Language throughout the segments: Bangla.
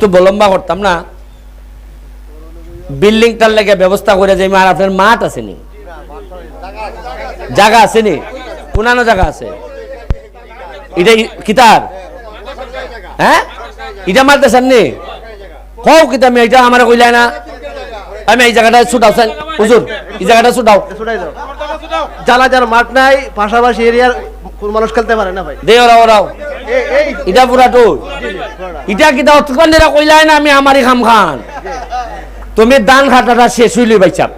তো বলম্বা করতাম না। বিল্ডিংটার লেগে ব্যবস্থা করে যে আর আপনার মাঠ আছে নি। জায়গা আছে নি? পুনানো জায়গা আছে। এটা কিতার হ্যাঁ? এটা মারতে সামনে কও কিতা আমি এটা আমার কইলাই না। আমি এই জায়গাটা ছুটাও হুজুর এই জায়গাটা ছুটাও। জ্বালা যার মাঠ নাই পাশাপাশি এরিয়ার কোন মানুষ খেলতে পারে না ভাই। দে ওরাও ওরাও। এই এই। এটা পুরা তো এটা কিতা অতক্ষণ দেরা কইলাই না আমি আমারই খাম খান? তুমি দান খাটাটা শেষ হইলি বাইচাপ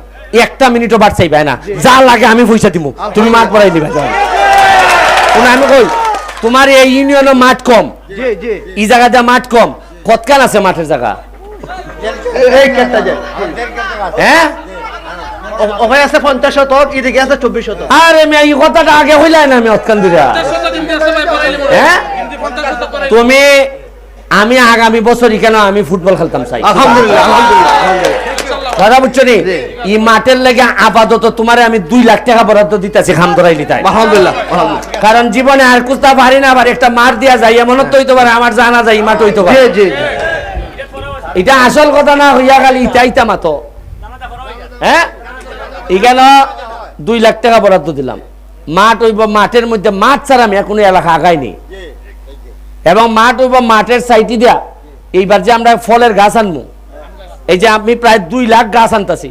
একটা মিনিটও বাদ চাইবাই না। যা লাগে আমি পয়সা দিমু। তুমি মাঠ পড়াই দিবা আমি কই তোমার এই ইউনিয়নের মাঠ কম। জি জি। এই জায়গাটা মাঠ কম। কতকাল আছে মাঠের জায়গা? হ্যাঁ? ওখানে আছে পঞ্চাশ শতক এদিকে আছে চব্বিশ শতক। আরে এই কথাটা আগে হইলাই না আমি অতক্ষণ দিরা। হ্যাঁ? তুমি আমি আগামী বছরই কেন আমি ফুটবল খেলতাম চাই আলহামদুলিল্লাহ। কথা বুঝছ নি এই মাঠের লেগে আপাতত তোমারে আমি দুই লাখ টাকা বরাদ্দ দিতেছি খাম ধরাইলি তাই। আলহামদুলিল্লাহ আলহামদুলিল্লাহ। কারণ জীবনে আর কুস্তা পারি না আবার একটা মাঠ দিয়া যাই এমন তো হইতে পারে আমার জানা যায় মাঠ হইতে পারে। এটা আসল কথা না হইয়া গেল ইটা ইটা মাতো। হ্যাঁ? এখানে দুই লাখ টাকা বরাদ্দ দিলাম। মাঠ হইব মাঠের মধ্যে মাঠ ছাড়া আমি কোনো এলাকা আগাইনি। এবং মাঠ হইব মাঠের সাইটি দিয়া এইবার যে আমরা ফলের গাছ আনব এই যে আমি প্রায় দুই লাখ গাছ আনতাছি।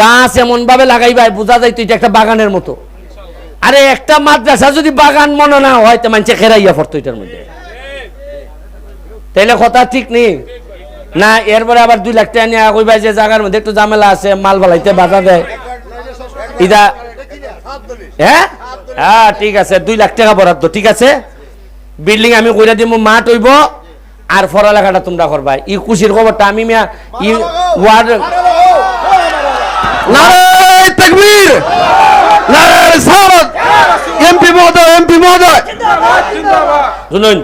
গাছ এমন ভাবে লাগাইবাই বোঝা যায় তুই একটা বাগানের মতো। আরে একটা মাদ্রাসা যদি বাগান মনে না হয় তো মানুষে খেরাইয়া পড়তো এটার মধ্যে। তাইলে কথা ঠিক নেই। না এরপরে আবার দুই লাখ টাকা নিয়ে কইবা যে জায়গার মধ্যে একটু ঝামেলা আছে মাল বালাইতে বাধা দেয়। ইদা হ্যাঁ? হ্যাঁ ঠিক আছে দুই লাখ টাকা বরাদ্দ ঠিক আছে? বিল্ডিং আমি কইরা দিব মাঠ হইব, আর পড়ালেখাটা তোমরা করবা। ই খুশির খবরটা আমি মিয়া, ই ওয়ার্ড নারায় তাকবীর! নারায় সালাত! এমপি মহোদয় এমপি মহোদয়! শুনুন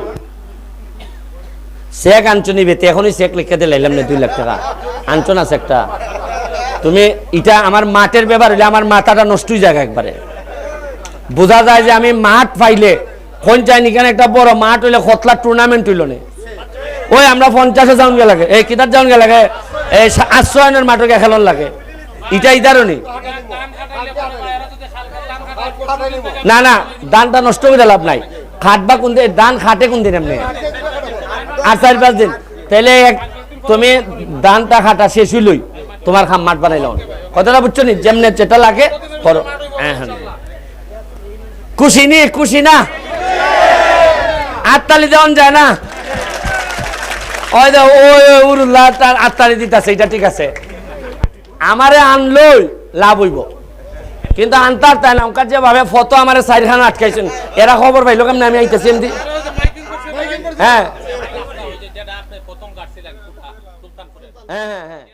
চেক আনছো নিবে এখনই চেক লিখে দিয়ে লাইলাম না দুই লাখ টাকা। আনছো না চেকটা তুমি এটা আমার মাঠের ব্যাপার হইলে আমার মাথাটা নষ্ট হয়ে যায় একবারে। বোঝা যায় যে আমি মাঠ পাইলে চাই এখানে একটা বড় মাঠ হইলে খতলা টুর্নামেন্ট হইল না। ওই আমরা পঞ্চাশে যাওন গে লাগে। এই কিতার যাওন গে লাগে? এই আশ্রয়নের মাঠকে খেলন লাগে। ইটা ইতারও নি? না না, দানটা নষ্ট করে লাভ নাই। খাটবা কোন দিন দান খাটে কোন দিন এমনি? আর চার পাঁচ দিন। তাহলে তুমি দানটা খাটা শেষ হইলই। তোমার খাম মাঠ বানাইলাম কথাটা বুঝছ নি? যেমনে যেটা লাগে করো। হ্যাঁ হ্যাঁ। খুশি নি? খুশি না? আটতালি দেওয়ান যায় না। ওই দে ওই উরুল্লাহ তার আটতালি দিতেছে এটা ঠিক আছে। আমারে আনলই লাভ হইব। কিন্তু আনতার তাই না ওখান যেভাবে ফটো আমার চারিখানা আটকাইছেন এরা খবর পাইলো কেমন? আমি আইতেছি এমনি। হ্যাঁ। হ্যাঁ হ্যাঁ হ্যাঁ।